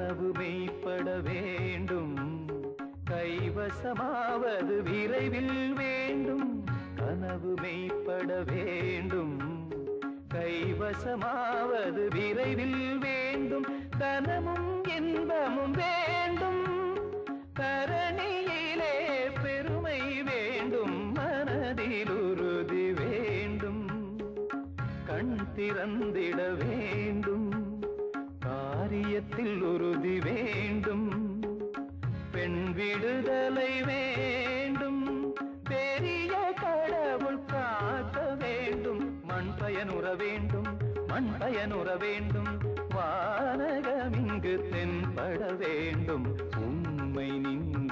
கனவு மெய்ப்பட வேண்டும். கைவசமாவது விரைவில் வேண்டும். கனவு மெய்ப்பட வேண்டும். கைவசமாவது விரைவில் வேண்டும். கனமும் இன்பமும் வேண்டும். தரணியிலே பெருமை வேண்டும். மனதில் உறுதி வேண்டும். கண் திறந்திட வேண்டும். காரியத்தில் உறுதி வேண்டும். பெண் விடுதலை வேண்டும். பெரிய கடவுள் காக்க வேண்டும். மண் பயனுற வேண்டும். மண் பயனுற வேண்டும். வானகம் இங்கு தென்பட வேண்டும். உண்மை நின்று